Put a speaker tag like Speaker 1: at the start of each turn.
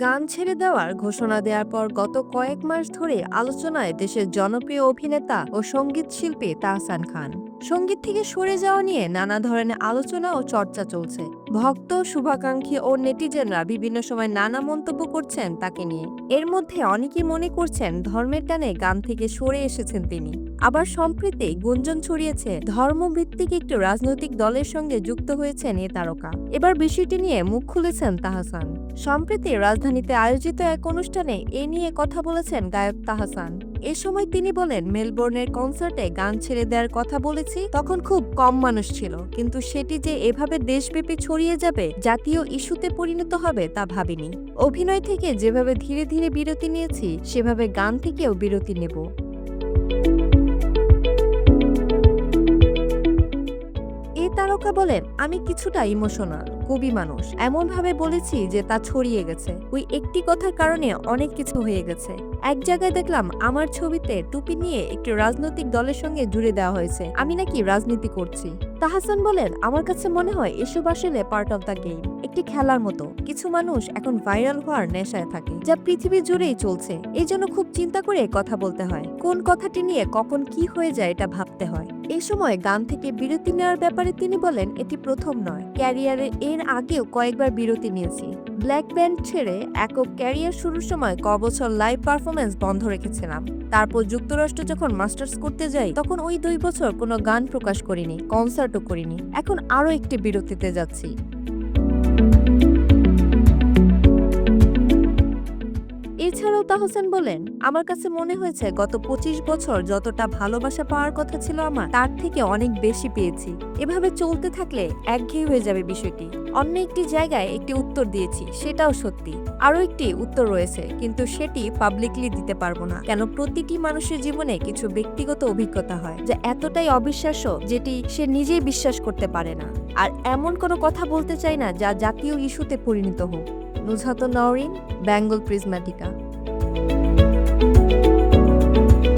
Speaker 1: গান ছেড়ে দেওয়ার ঘোষণা দেওয়ার পর গত কয়েক মাস ধরে আলোচনায় দেশের জনপ্রিয় অভিনেতা ও সংগীত শিল্পী তাহসান খান। সংগীত থেকে সরে যাওয়া নিয়ে নানা ধরনের আলোচনা ও চর্চা চলছে। ভক্ত, শুভাকাঙ্ক্ষী ও নেটিজেনরা বিভিন্ন সময় নানা মন্তব্য করছেন তাকে নিয়ে। এর মধ্যে অনেকেই মনে করছেন ধর্মের টানে গান থেকে সরে এসেছেন তিনি। আবার সম্প্রতি গুঞ্জন ছড়িয়েছে। ধর্মভিত্তিক একটি রাজনৈতিক দলের সঙ্গে যুক্ত হয়েছেন এ তারকা। এবার বিষয়টি নিয়ে মুখ খুলেছেন তাহাসান। সম্প্রতি রাজধানীতে আয়োজিত এক অনুষ্ঠানে এ নিয়ে কথা বলেছেন গায়ক তাহসান। এ সময় তিনি বলেন, মেলবোর্নের কনসার্টে গান ছেড়ে দেওয়ার কথা বলেছি, তখন খুব কম মানুষ ছিল। কিন্তু সেটি যে এভাবে দেশব্যাপী ছড়িয়ে যাবে, জাতীয় ইস্যুতে পরিণত হবে তা ভাবিনি। অভিনয় থেকে যেভাবে ধীরে ধীরে বিরতি নিয়েছি, সেভাবে গান থেকেও বিরতি নেব। এই তারকা বলেন, আমি কিছুটা ইমোশনাল। কবি মানুষ। এমন ভাবে বলেছি যে তা ছড়িয়ে গেছে। ওই একটি কথার কারণে অনেক কিছু হয়ে গেছে। এক জায়গায় দেখলাম আমার ছবিতে টুপি নিয়ে একটি রাজনৈতিক দলের সঙ্গে জুড়ে দেওয়া হয়েছে। আমি নাকি রাজনীতি করছি। তাহাসান বলেন, আমার কাছে মনে হয় এসব আসলে পার্ট অফ দ্য গেম একটি খেলার মতো। কিছু মানুষ এখন ভাইরাল হওয়ার নেশায় থাকে, যা পৃথিবী জুড়েই চলছে। এই জন্য খুব চিন্তা করে কথা বলতে হয়। কোন কথাটি নিয়ে কখন কি হয়ে যায় এটা ভাবতে হয়। এই সময় গান থেকে বিরতি নেওয়ার ব্যাপারে তিনি বলেন, এটি প্রথম নয়। ক্যারিয়ারে এর আগেও কয়েকবার বিরতি নিয়েছি। ব্ল্যাক ব্যান্ড ছেড়ে একক ক্যারিয়ার শুরুর সময় ক বছর লাইভ পারফরমেন্স বন্ধ রেখেছিলাম। তারপর যুক্তরাষ্ট্র যখন মাস্টার্স করতে যাই, তখন ওই দুই বছর কোনো গান প্রকাশ করিনি, কনসার্টও করিনি। এখন আরও একটি বিরতিতে যাচ্ছি। এছাড়াও তাহসেন বলেন, আমার কাছে মনে হয়েছে গত পঁচিশ বছর যতটা ভালোবাসা পাওয়ার কথা ছিল আমার, তার থেকে অনেক বেশি পেয়েছি। এভাবে চলতে থাকলে একঘেয়ে হয়ে যাবে বিষয়টি। অন্য একটি জায়গায় একটি উত্তর দিয়েছি, সেটাও সত্যি। আরও একটি উত্তর রয়েছে, কিন্তু সেটি পাবলিকলি দিতে পারব না। কেন প্রতিটি মানুষের জীবনে কিছু ব্যক্তিগত অভিজ্ঞতা হয়, যা এতটাই অবিশ্বাস্য যেটি সে নিজেই বিশ্বাস করতে পারে না। আর এমন কোনো কথা বলতে চাই না যা জাতীয় ইস্যুতে পরিণত হোক। নুজহাত নওরিন বেঙ্গল প্রিজম্যাটিকা।